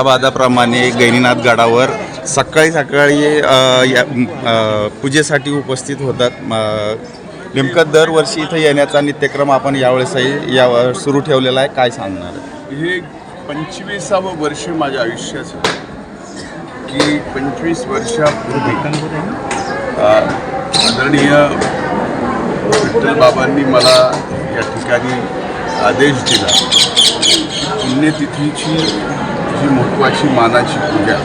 कालाबादाप्रमाणे गैनीनाथ गडावर सकाळी सकाळी या पूजेसाठी उपस्थित होतात. नेमकं दरवर्षी इथं येण्याचा नित्यक्रम आपण यावेळेसही या सुरू ठेवलेला आहे. काय सांगणार? हे पंचवीसावं वर्ष माझ्या आयुष्याचं की पंचवीस वर्षापूर्वी आदरणीय विठ्ठलबाबांनी मला या ठिकाणी आदेश दिला. पुण्यतिथीची जी महत्त्वाची मानाची पूजा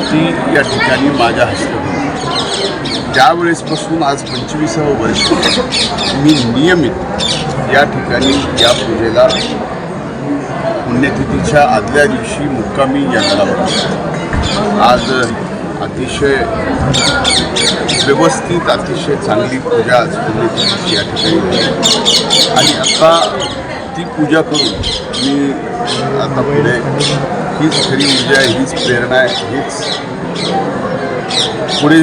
ती या ठिकाणी माझ्या हस्ते त्यावेळेसपासून आज पंचवीसावं वर्ष मी नियमित या ठिकाणी या पूजेला पुण्यतिथीच्या आदल्या दिवशी मुक्कामी या गडावर आज अतिशय व्यवस्थित अतिशय चांगली पूजा आज पुण्यतिथीची या ठिकाणी आणि आता ती पूजा करून मी आता पुढे हीच खरी ऊर्जा आहे हीच प्रेरणा आहे हीच पुढे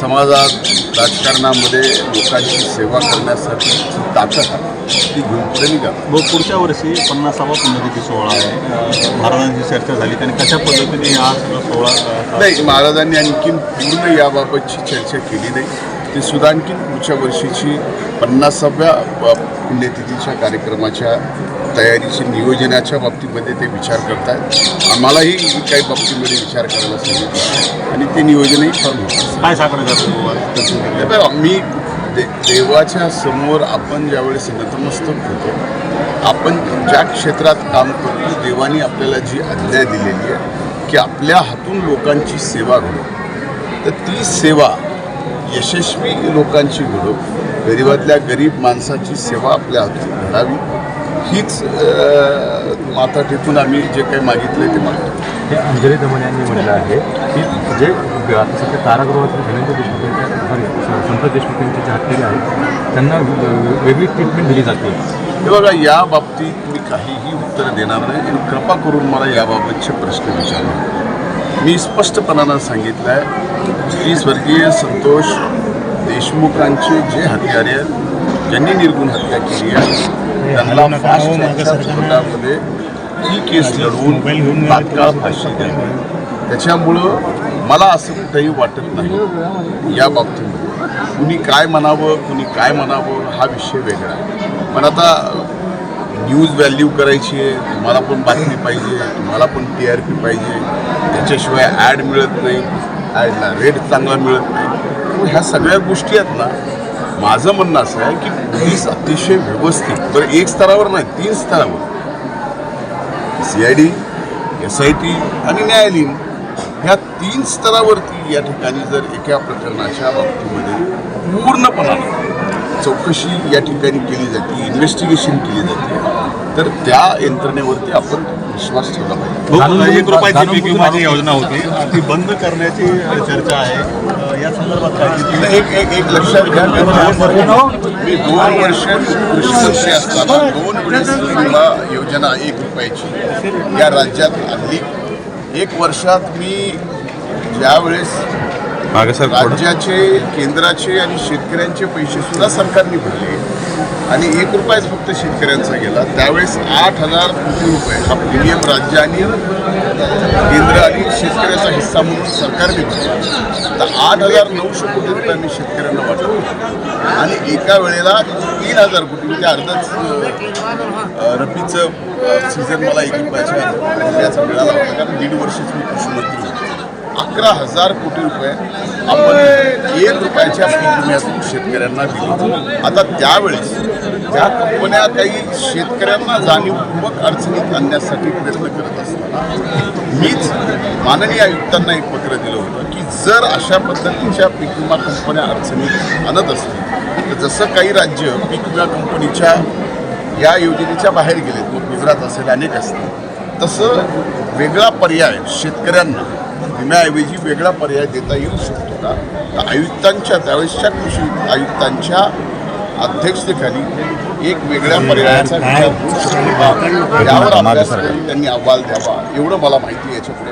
समाजात राजकारणामध्ये लोकांची सेवा करण्यासाठी ताकद आहे ती घेऊन पुढे निघा. व पुढच्या वर्षी पन्नासावा पुण्यतिथी सोहळा आहे. महाराजांची चर्चा झाली आणि कशा पद्धतीने हा सगळा सोहळा नाही महाराजांनी आणखीन पूर्ण याबाबतची चर्चा केली नाही. ती सुद्धा आणखीन पुढच्या वर्षीची पन्नासाव्या पुण्यतिथीच्या कार्यक्रमाच्या तयारीची नियोजनाच्या बाबतीमध्ये ते विचार करतायत आम्हालाही काही बाबतीमध्ये विचार करायला सांगितलं. आणि ते नियोजनही फार काय हे बघा, मी दे देवाच्या समोर आपण ज्यावेळेस नतमस्तक होतो आपण ज्या क्षेत्रात काम करतो देवाने आपल्याला जी आज्ञा दिलेली आहे की आपल्या हातून लोकांची सेवा घडो. तर ती सेवा यशस्वी लोकांची घडो. गरिबातल्या गरीब माणसाची सेवा आपल्या हातून घडावी. हीच माथा टेकून आम्ही जे काही मागितलं ते मागतो हे अंजली दमन यांनी म्हटलं आहे की जे आता सध्या कारागृहातील धनंजय देशमुख सॉरी संतोष देशमुख यांचे जे हत्यारे आहेत त्यांना वेगळी ट्रीटमेंट दिली जाते. हे बघा या बाबतीत मी काहीही उत्तर देणार नाही. आणि कृपा करून मला याबाबतचे प्रश्न विचारले मी स्पष्टपणानं सांगितलं आहे श्री स्वर्गीय संतोष देशमुखांचे जे हत्यारे आहेत ज्यांनी निर्गुण हत्या केली आहे त्यांना फास्ट ट्रॅकच्या कोर्टामध्ये ही केस लढवून तात्काळ फाशी द्यावी त्याच्यामुळं मला असं कुठंही वाटत नाही. या बाबतीमध्ये कुणी काय म्हणावं कुणी काय म्हणावं हा विषय वेगळा आहे. पण आता न्यूज व्हॅल्यू करायची आहे तुम्हाला पण बातमी पाहिजे तुम्हाला पण टी आर पी पाहिजे. त्याच्याशिवाय ॲड मिळत नाही ॲडला रेट चांगला मिळत नाही. ह्या सगळ्या गोष्टी आहेत ना माझं म्हणणं असं आहे की पोलीस अतिशय व्यवस्थित तर एक स्तरावर नाही तीन स्तरावर. C I D S I T आणि न्यायालयीन ह्या तीन स्तरावरती या ठिकाणी जर एका प्रकरणाच्या बाबतीमध्ये पूर्णपणानं चौकशी या ठिकाणी केली जाते इन्व्हेस्टिगेशन केली जाते. तर त्या यंत्रणेवरती आपण विश्वास ठेवला पाहिजे. भाऊ, एक रुपयाची पीक विमाची योजना होती. ती बंद करण्याची चर्चा आहे. या संदर्भात काय एक एक एक लक्षात घ्या मी दोन- वर्ष कृषी मंत्री असताना दोन वेळेस विमा योजना एक रुपयाची या राज्यात आणली. एक वर्षात मी ज्यावेळेस राज्याचे केंद्राचे आणि शेतकऱ्यांचे पैसे सुद्धा सरकारने भरले. आणि एक रुपयाच फक्त शेतकऱ्यांचा गेला. त्यावेळेस आठ हजार कोटी रुपये हा प्रीमियम राज्य आणि केंद्र आणि शेतकऱ्याचा हिस्सा म्हणून सरकारने भरला तर आठ हजार नऊशे कोटी रुपयांनी शेतकऱ्यांना वाटतो आणि एका वेळेला तीन हजार कोटी म्हणजे अर्धाच अं, रब्बीचं सीझन मला एक रुपयाच्या मिळाला. होता कारण दीड वर्षच मी कृषी मंत्री होतो. अकरा हजार कोटी रुपये आपण एक रुपयाच्या पीक विम्यातून शेतकऱ्यांना दिले आता त्यावेळेस ज्या कंपन्या काही शेतकऱ्यांना जाणीवपूर्वक अडचणीत आणण्यासाठी प्रयत्न करत असताना मीच माननीय आयुक्तांना एक पत्र दिलं होतं की जर अशा पद्धतीच्या पीक विमा कंपन्या अडचणीत आणत असतील तर जसं काही राज्य पीक विमा कंपनीच्या या योजनेच्या बाहेर गेलेत मग गुजरात असेल अनेक असतील तसं वेगळा पर्याय शेतकऱ्यांना विम्याऐवजी वेगळा पर्याय देता येऊ शकतो का? तर आयुक्तांच्या त्यावेळेसच्या कृषी आयुक्तांच्या अध्यक्षतेखाली एक वेगळ्या पर्यायाचा विचार होऊ शकतो का? यावर अभ्यास करून त्यांनी अहवाल द्यावा. एवढं मला माहिती आहे, याच्यापुढे